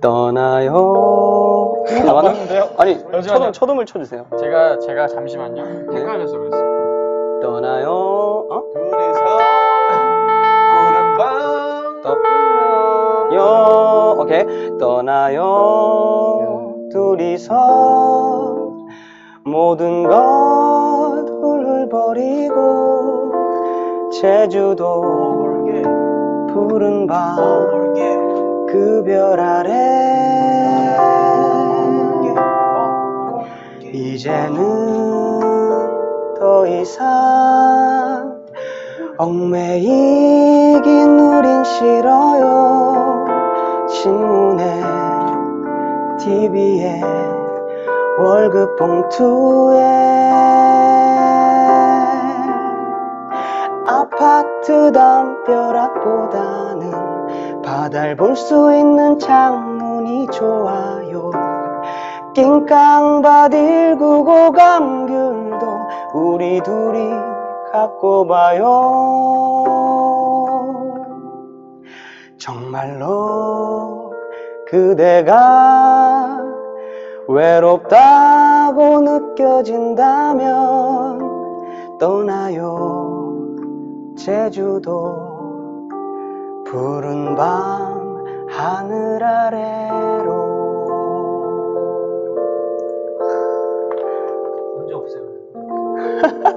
떠나요. 아, 맞나? 아니, 잠시만요. 초등, 초등을 쳐주세요. 제가 제가 잠시만요. 헷갈려서 그랬어요. 떠나요. 어? 둘이서 푸른 밤 떠나요. 오케이. 떠나요. 둘이서 모든 것 훌훌 버리고 제주도 푸른 밤 그 별 아래. 이제는 더 이상 얽매이긴 우린 싫어요. 신문에 TV에 월급 봉투에. 아파트 담벼락보다는 바다를 볼 수 있는 창문이 좋아요. 낑깡밭 일구고 감귤도 우리 둘이 갖고 봐요. 정말로 그대가 외롭다고 느껴진다면 떠나요. 제주도 푸른 밤 하늘 아래로 문제 없어요. 와.